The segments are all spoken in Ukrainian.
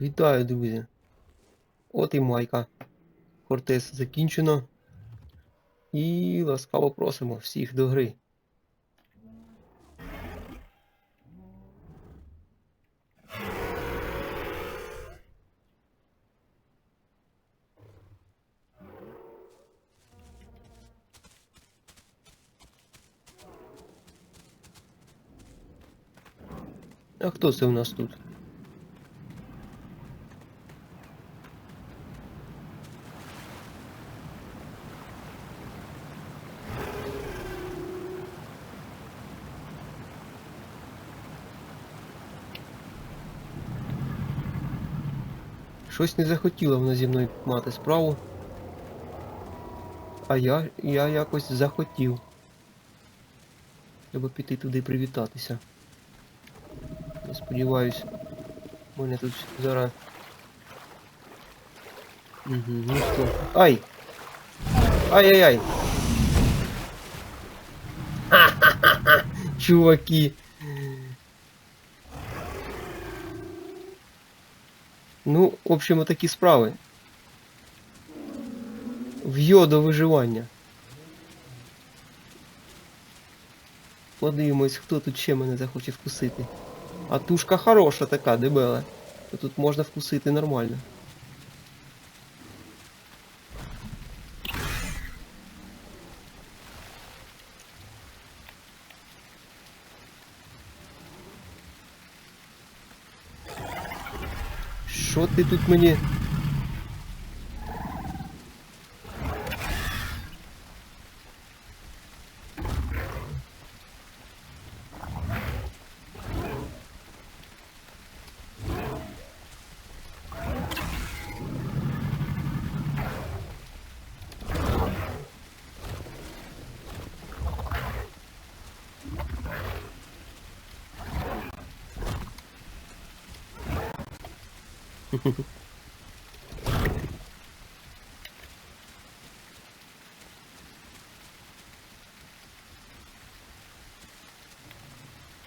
Вітаю, друзі. От і майка. Кортес закінчено. І ласкаво просимо всіх до гри. А хто це у нас тут? Щось не захотіла вона зі мною мати справу. А я, я якось захотів. Треба піти туди привітатися. Я у мене тут зараз. Угу, ну що. Ай! Ай-яй-яй! Чуваки! Ну, в общем, такі справи. В'йо до виживання. Подивимось, хто тут ще мене захоче вкусити. А тушка хороша така, дебела. Тут можна вкусити нормально. Що ти тут мені?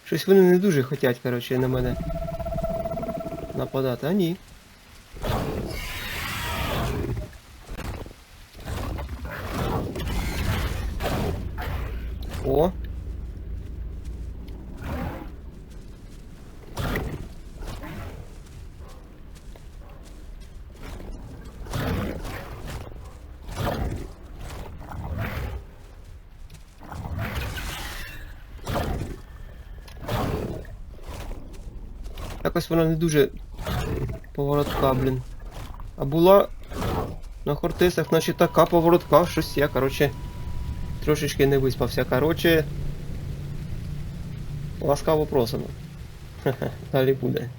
Щось вони не дуже хотять, коротше, на мене нападати. А ні. О. Якось вона не дуже поворотка, блін. А була на хортисах, наче така поворотка, щось я, короче, трошечки не виспався. Короче. ласкаво просимо. Далі буде.